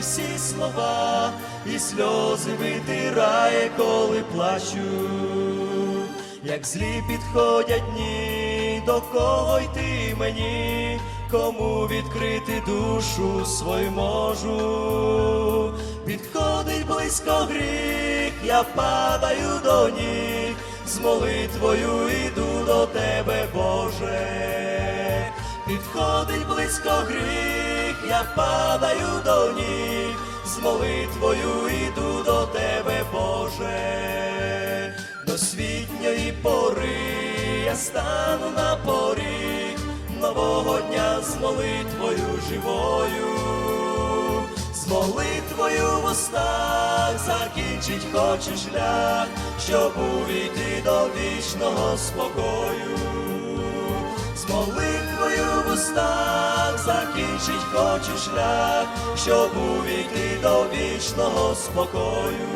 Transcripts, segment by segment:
всі слова, і сльози витирає, коли плачу, як злі підходять дні, до кого йти мені, кому відкрити душу свою можу, підходить близько гріх, я падаю до ніг, з молитвою йду до тебе, Боже. Підходить близько гріх, я падаю до ніг, з молитвою йду до тебе, Боже, до світньої пори я стану на поріг нового дня з молитвою живою, з молитвою в устах закінчить хоче шлях, щоб увійти до вічного спокою. З молитвою в устах закінчить хоче шлях, щоб увійти до вічного спокою.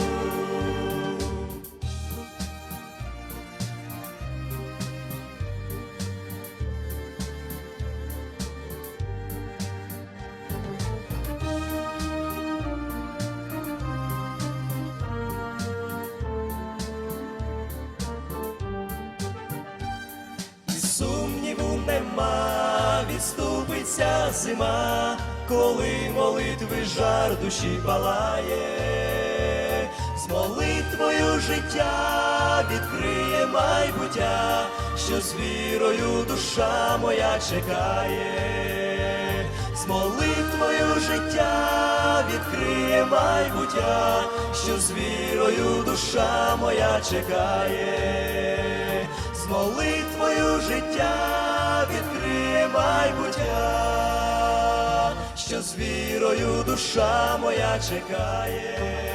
Сумніву нема, відступиться зима, коли молитви жар душі палає, з молитвою життя відкриє майбуття, що з вірою душа моя чекає, з молитвою життя відкриє майбуття, що з вірою душа моя чекає. З молитвою життя відкриє майбуття, що з вірою душа моя чекає.